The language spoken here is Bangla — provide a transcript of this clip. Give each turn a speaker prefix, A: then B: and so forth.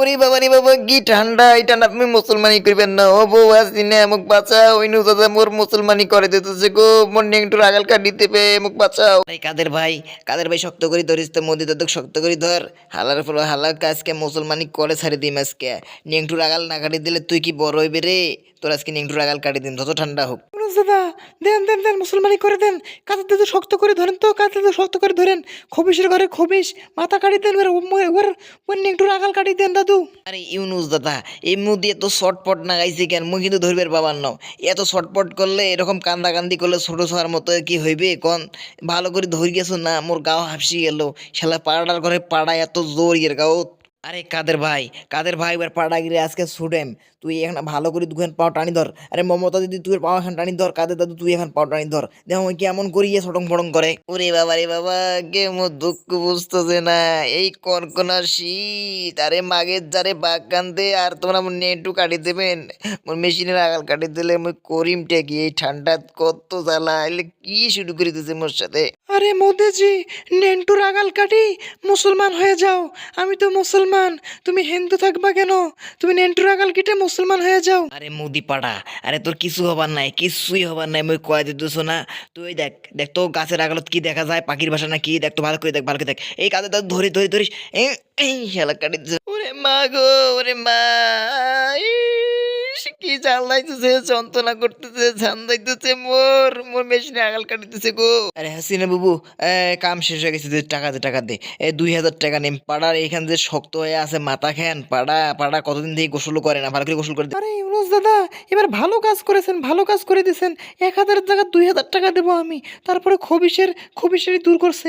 A: ওরে বাবা রে বাবা কি ঠান্ডা এই ঠান্ডা আপনি মুসলমানি করবেন না। ও বউ আসি না মুখ বাঁচাও ওই নুজাদা মোর মুসলমানি করে দিতেছে গো। মোর একটু রাগাল কাটিতে পে মুখ বাঁচাও। এই কাদের ভাই কাদের ভাই শক্ত করে ধরিস তো মোদি দাদক শক্ত করে ধর। হালার ফল হালার কাজকে মুসলমানি করে ছাড়ি দিম আজকে। নিংটু রাগাল না কাটি দিলে তুই কি বড় হইবে রে? তোর আজকে নিংটু রাগাল কাটি দিন যত ঠান্ডা হোক।
B: দাদা দেন দেন দেন মুসলমানি করে দেন। কাঁধের দিকে শক্ত করে ধরেন তো কাঁধের দিকে শক্ত করে ধরেন। খবিসের ঘরে খবিস মাথা কাটি দেন ওর ওর ওর একটু রাগাল কাটি দেন দাদু।
A: আরে ইউনুস দাদা, এই মুদি এত শর্টপট না গাইছে কেন? মুই কিন্তু ধরবের বাবার নাম। এত শর্টপট করলে এরকম কান্দা কান্দি করলে ছোট ছোয়ার মতো কি হইবে কোন? ভালো করে ধরিয়েছো না, মোর গাও হাসি গেল। শালা পাড়ার ঘরে পাড়া এত জোর ইয়ের গাও। আরে কাদের ভাই কাদের ভাই এবার পাড়া গিরে আজকে ছুটেম তুই এখানে ভালো করে দুখান পাও টানি ধর। আরে মমতা দিদি তুই পাও এখন টানি ধর। কাদের দাদু তুই এখন পাও টানি ধর। দেখো ওই কেমন করিয়ে ছটং ফটং করে। ওরে বাবা রে বাবা কে মোর দুঃখ বুঝতেছে না। এই কনকনা শীত আরে মাগের যারে বাঘ কান্দে আর তোমরা মোর নেটু কাটি দেবেন। মোর মেশিনের আগাল কাটি দিলে মুই করিম টেকি। এই ঠান্ডা কত জ্বালা এলে কি শুরু করে দিতেছে মোর সাথে?
B: আরে মোদিজি নেন্টুর আগাল কাটি মুসলমান হয়ে যাও। আমি তো মুসলমান তুমি হিন্দু থাকবা কেন? তুমি নেন্টুরাগাল কিটে মুসলমান হয়ে যাও।
A: আরে মুদি পাড়া আরে তোর কিছু হবার নাই, কিছুই হবার নাই, মুই কয়ে দিতেছ না? তুই দেখ দেখ তো গাছের আগালত কি দেখা যায়, পাখির ভাষা না কি, দেখ তো ভালো করে দেখ, ভালো করে দেখ। এই কাজে তো ধরি ধরি ধরিস এই হেলা কাটি। ওরে মা গো, ওরে মা। যন্ত্রণা করতেছে ঝান্দাইতেছে মোর মোর মেশিনে আগাল কাটিতেছে গো। আরে হাসিনা বাবু কাম শেষ হয়ে গেছে টাকা দে টাকা দে। দুই হাজার টাকা নেম পাড়ার এখান যে শক্ত হয়ে আছে মাথা খান পাড়া পাড়া কতদিন থেকে গোসল করে না ভালো করে গোসল করে
B: আরে ইউনুস দাদা এবার ভালো কাজ করেছেন ভালো কাজ করে দিয়েছেন এক হাজারের জায়গায় দুই হাজার টাকা দেবো আমি তারপরে খবিসের খবিসেরই দূর করছেন।